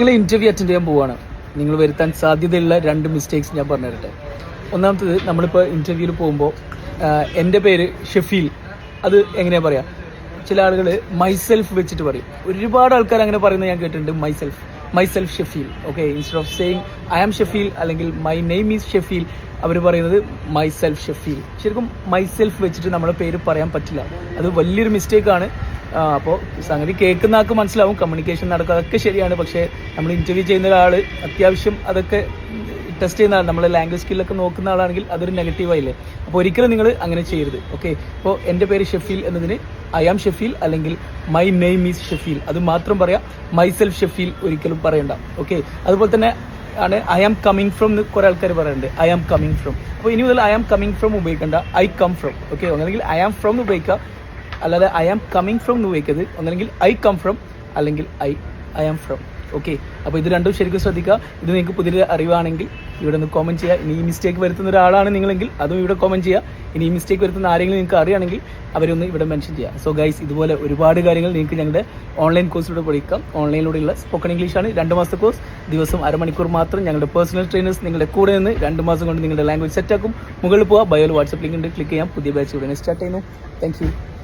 നിങ്ങൾ interview attend ചെയ്യാൻ പോവുകയാണ് നിങ്ങൾ വരുത്താൻ സാധ്യതയുള്ള രണ്ട് മിസ്റ്റേക്സ് ഞാൻ പറഞ്ഞു തരട്ടെ ഒന്നാമത്തത് നമ്മളിപ്പോൾ ഇന്റർവ്യൂവിൽ പോകുമ്പോൾ എന്റെ പേര് ഷെഫീൽ. അത് എങ്ങനെയാ പറയാ? ചില ആളുകൾ മൈസെൽഫ് വെച്ചിട്ട് പറയും. ഒരുപാട് ആൾക്കാർ അങ്ങനെ പറയുന്നത് ഞാൻ കേട്ടിട്ടുണ്ട് myself myself Shefeel. Okay instead of saying I am Shefeel അല്ലെങ്കിൽ മൈ നെയിം ഈസ് ഷെഫീൽ അവർ പറയുന്നത് മൈസെൽഫ് ഷെഫീൽ ശരിക്കും മൈസെൽഫ് വെച്ചിട്ട് നമ്മുടെ പേര് പറയാൻ പറ്റില്ല. അത് വലിയൊരു മിസ്റ്റേക്കാണ് അപ്പോൾ സംഗതി കേൾക്കുന്ന ആൾക്ക് മനസ്സിലാവും. കമ്മ്യൂണിക്കേഷൻ നടക്കുക അതൊക്കെ ശരിയാണ്. പക്ഷേ നമ്മൾ ഇന്റർവ്യൂ ചെയ്യുന്ന ഒരാൾ അത്യാവശ്യം അതൊക്കെ ടെസ്റ്റ് ചെയ്യുന്ന ആൾ നമ്മളെ ലാംഗ്വേജ് സ്കില്ലൊക്കെ നോക്കുന്ന ആളാണെങ്കിൽ അതൊരു നെഗറ്റീവായില്ലേ അപ്പോൾ ഒരിക്കലും നിങ്ങൾ അങ്ങനെ ചെയ്യരുത് ഓക്കെ ഇപ്പോൾ എന്റെ പേര് ഷെഫീൽ എന്നതിന് ഐ ആം ഷെഫീൽ അല്ലെങ്കിൽ മൈ നെയിം ഈസ് ഷെഫീൽ. അത് മാത്രം പറയാം മൈസെൽഫ് ഷെഫീൽ ഒരിക്കലും പറയണ്ട ഓക്കെ അതുപോലെ തന്നെ ആണ് ഐ ആം കമ്മിങ് ഫ്രം എന്ന് കുറേ ആൾക്കാർ പറയുന്നുണ്ട് ഐ ആം കമ്മിങ് ഫ്രം അപ്പോൾ ഇനി മുതൽ ഐ ആം കമ്മിങ് ഫ്രം ഉപയോഗിക്കേണ്ട ഐ കം ഫ്രം ഓക്കെ അല്ലെങ്കിൽ ഐ ആം ഫ്രം ഉപയോഗിക്കുക അല്ലാതെ ഐ ആം കമ്മിങ് ഫ്രം എന്ന് ഉപയോഗിക്കരുത്. ഒന്നല്ലെങ്കിൽ ഐ കം ഫ്രം അല്ലെങ്കിൽ I I am from okay അപ്പോൾ ഇത് രണ്ടും ശരിക്കും ശ്രദ്ധിക്കുക. ഇത് നിങ്ങൾക്ക് പുതിയ അറിവാണെങ്കിൽ ഇവിടെ നിന്ന് കോമന്റ് ചെയ്യുക. ഇനി ഈ മിസ്റ്റേക്ക് വരുത്തുന്ന ഒരാളാണ് നിങ്ങളെങ്കിൽ അതും ഇവിടെ കോമന്റ് ചെയ്യുക. ഇനി ഈ മിസ്റ്റേക്ക് വരുത്തുന്ന ആരെങ്കിലും നിങ്ങൾക്ക് അറിയുകയാണെങ്കിൽ അവരൊന്ന് ഇവിടെ മെൻഷൻ ചെയ്യുക. സോ ഗൈസ് ഇതുപോലെ ഒരുപാട് കാര്യങ്ങൾ നിങ്ങൾക്ക് ഞങ്ങളുടെ ഓൺലൈൻ കോഴ്സിലൂടെ പഠിക്കാം. ഓൺലൈനിലൂടെയുള്ള സ്പോക്കൺ ഇംഗ്ലീഷാണ് രണ്ട് മാസത്തെ കോഴ്സ് ദിവസം അരമണിക്കൂർ മാത്രം ഞങ്ങളുടെ പേഴ്സണൽ ട്രെയിനേഴ്സ് നിങ്ങളുടെ കൂടെ നിന്ന് രണ്ട് മാസം കൊണ്ട് നിങ്ങളുടെ ലാംഗ്വേജ് സെറ്റാക്കും മുകളിൽ പോവുക. ബയോയിൽ വാട്സപ്പ് ലിങ്ക് ഉണ്ട്. ക്ലിക്ക് ചെയ്യാം. പുതിയ ബാച്ച് ഉടനെ സ്റ്റാർട്ട് ചെയ്യുന്നു. താങ്ക്